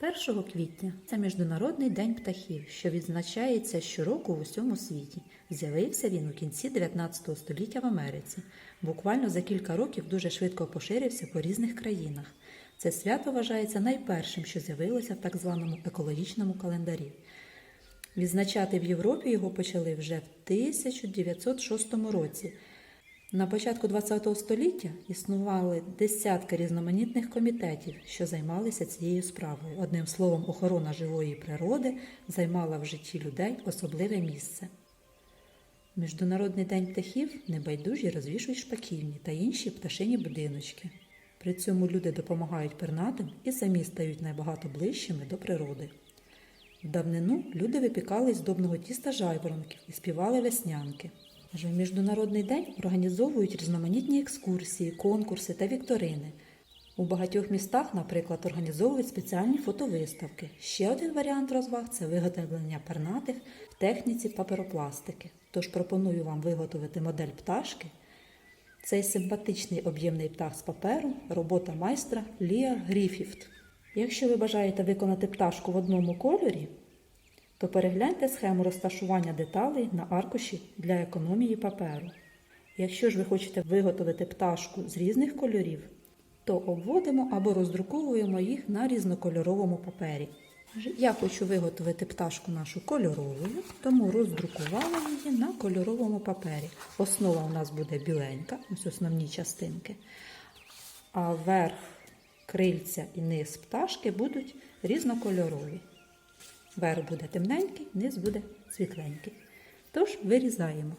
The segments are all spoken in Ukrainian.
1 квітня це Міжнародний день птахів, що відзначається щороку в усьому світі. З'явився він у кінці 19 століття в Америці. Буквально за кілька років дуже швидко поширився по різних країнах. Це свято вважається найпершим, що з'явилося в так званому екологічному календарі. Відзначати в Європі його почали вже в 1906 році. На початку ХХ століття існували десятки різноманітних комітетів, що займалися цією справою. Одним словом, охорона живої природи займала в житті людей особливе місце. Міжнародний день птахів небайдужі розвішують шпаківні та інші пташині будиночки. При цьому люди допомагають пернатим і самі стають набагато ближчими до природи. В давнину люди випікали з добного тіста жайворонків і співали веснянки. В Міжнародний день організовують різноманітні екскурсії, конкурси та вікторини. У багатьох містах, наприклад, організовують спеціальні фотовиставки. Ще один варіант розваг це виготовлення пернатих в техніці паперопластики. Тож пропоную вам виготовити модель пташки. Цей симпатичний об'ємний птах з паперу робота майстра Лія Гріфіфт. Якщо ви бажаєте виконати пташку в одному кольорі, то перегляньте схему розташування деталей на аркуші для економії паперу. Якщо ж ви хочете виготовити пташку з різних кольорів, то обводимо або роздруковуємо їх на різнокольоровому папері. Я хочу виготовити пташку нашу кольоровою, тому роздрукувала її на кольоровому папері. Основа у нас буде біленька, ось основні частинки. А верх, крильця і низ пташки будуть різнокольорові. Верх буде темненький, низ буде світленький. Тож вирізаємо.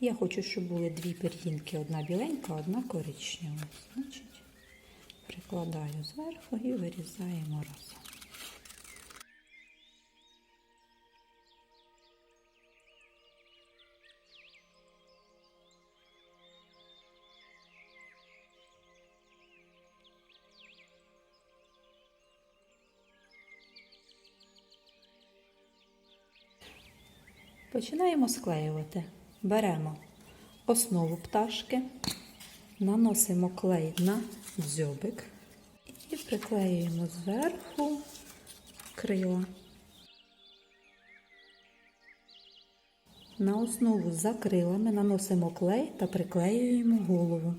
Я хочу, щоб були дві пір'їнки, одна біленька, одна коричнева. Значить, прикладаю зверху і вирізаємо разом. Починаємо склеювати. Беремо основу пташки, наносимо клей на дзьобик і приклеюємо зверху крила. На основу за крилами наносимо клей та приклеюємо голову.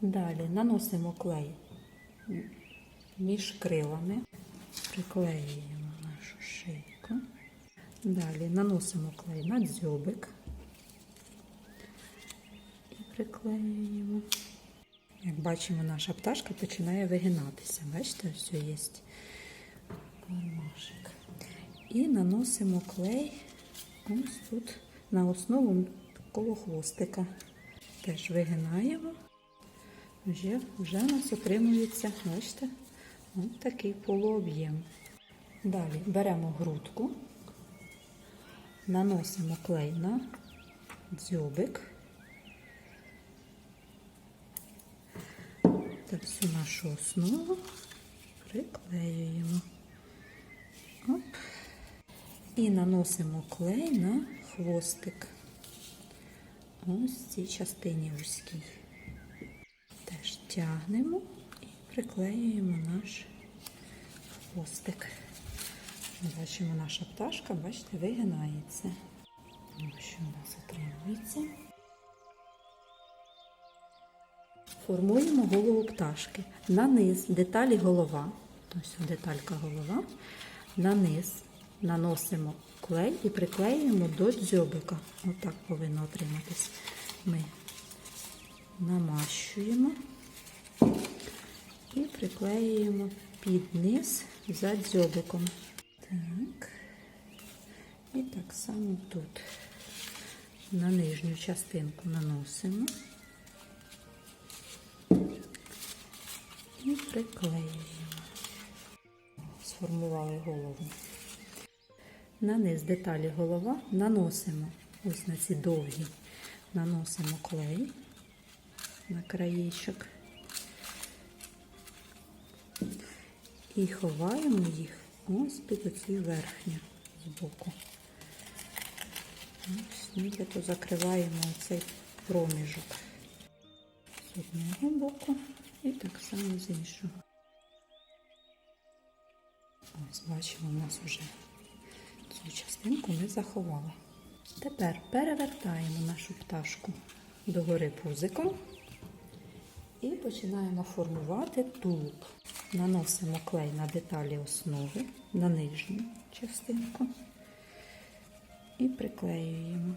Далі наносимо клей між крилами, приклеюємо нашу шийку. Далі наносимо клей на дзьобик і приклеюємо. Як бачимо, наша пташка починає вигинатися. Бачите, ось є кармашик. І наносимо клей ось тут на основу коло хвостика. Теж вигинаємо. Вже, вже у нас отримується, бачите, ось такий полуоб'єм. Далі беремо грудку, наносимо клей на дзьобик та всю нашу основу приклеюємо. Оп. І наносимо клей на хвостик. Ось в цій частині вузькій. Теж тягнемо і приклеюємо наш хвостик. Бачимо, наша пташка, бачите, вигинається. Що у нас отримується. Формуємо голову пташки. На низ деталі голова. Ось деталька голова. На низ наносимо клей і приклеюємо до дзьобика. Отак повинно отриматись. Ми намащуємо і приклеюємо під низ за дзьобиком. Так. І так само тут на нижню частинку наносимо і приклеюємо. Сформували голову. На низ деталі голова наносимо ось на ці довгі, наносимо клей на краєчок і ховаємо їх ось під оці верхню збоку. Ось нібито закриваємо цей проміжок з одного боку і так само з іншого. Ось бачимо, у нас вже цю частинку ми заховали. Тепер перевертаємо нашу пташку догори пузиком і починаємо формувати тулуб. Наносимо клей на деталі основи, на нижню частинку і приклеюємо.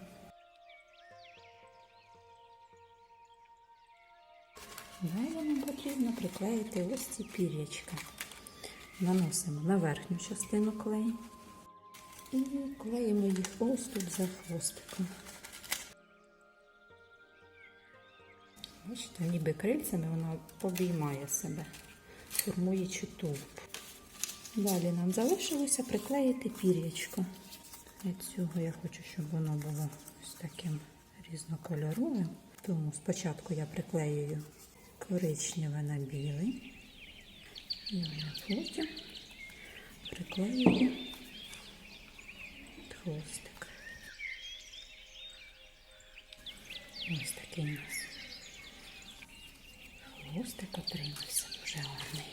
Далі нам потрібно приклеїти ось ці пір'ячка. Наносимо на верхню частину клей і клеїмо їх ось тут за хвостиком. Бачите, ніби крильцями вона обіймає себе, формуючи тулуб. Далі нам залишилося приклеїти пір'ячко. Від цього я хочу, щоб воно було ось таким різнокольоровим. Тому спочатку я приклеюю коричневе на білий, і потім приклеюю хвостик. Ось такий у нас хвостик отримався дуже гарний.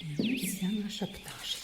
І ось ця наша пташечка,